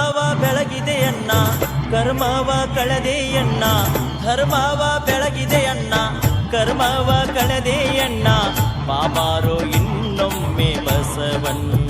ಕರ್ಮಾವ ಬೆಳಗಿದೆಯನ್ನ ಕರ್ಮವ ಕಳೆದೆಯನ್ನ ಧರ್ಮವ ಬೆಳಗಿದೆಯನ್ನ ಕರ್ಮವ ಕಳೆದೆಯನ್ನ ಬಾಬಾರೋ ಇನ್ನೊಮ್ಮೆ ಬಸವನ್ನ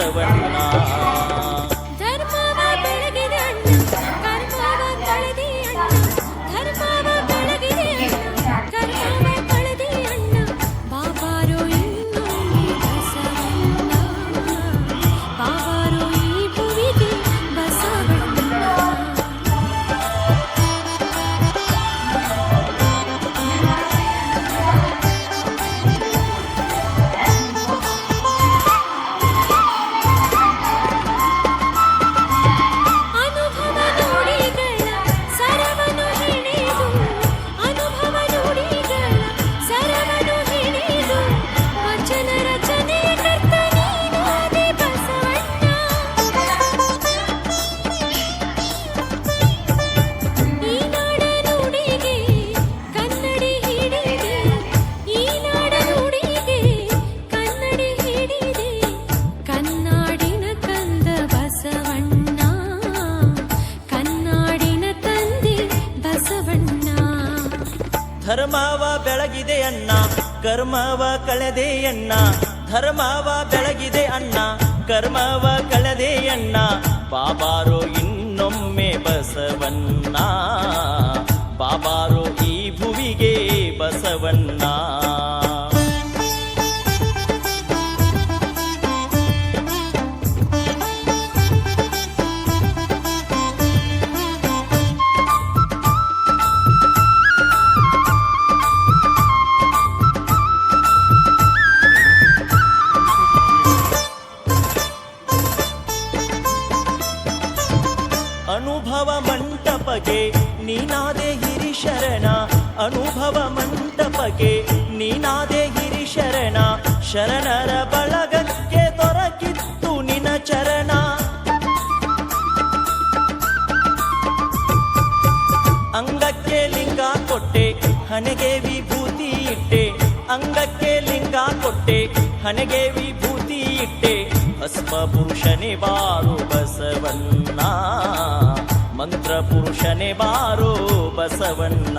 ಬಸವಣ್ಣ ಧರ್ಮವ ಬೆಳಗಿದೆ ಅಣ್ಣ, ಕರ್ಮವ ಕಳೆದೆ ಅಣ್ಣ, ಧರ್ಮವ ಬೆಳಗಿದೆ ಅಣ್ಣ, ಕರ್ಮವ ಕಳೆದೆ ಅಣ್ಣ, ಬಾಬಾರು ಇನ್ನೊಮ್ಮೆ ಬಸವಣ್ಣ, ಬಾಬಾರು ಈ ಭುವಿಗೆ ಬಸವಣ್ಣ. ಹಿರಿಶರಣ ಅನುಭವ ಮಂಟಪಗೆ ನೀನಾದೆ ಹಿರಿಶರಣ ಶರಣರ ಬಳಗಕ್ಕೆ ದೊರಕಿತ್ತು ನಿನ ಚರಣ. ಅಂಗಕ್ಕೆ ಲಿಂಗ ಕೊಟ್ಟೆ, ಹಣೆಗೆ ವಿಭೂತಿ ಇಟ್ಟೆ. ಅಂಗಕ್ಕೆ ಲಿಂಗ ಕೊಟ್ಟೆ, ಹಣೆಗೆ ವಿಭೂತಿ ಇಟ್ಟೆ. ಪುರುಷನೇ ಬಾರು ಬಸವನ್ನು ಪುರುಷನೇ ಬಾರೋ ಬಸವಣ್ಣ.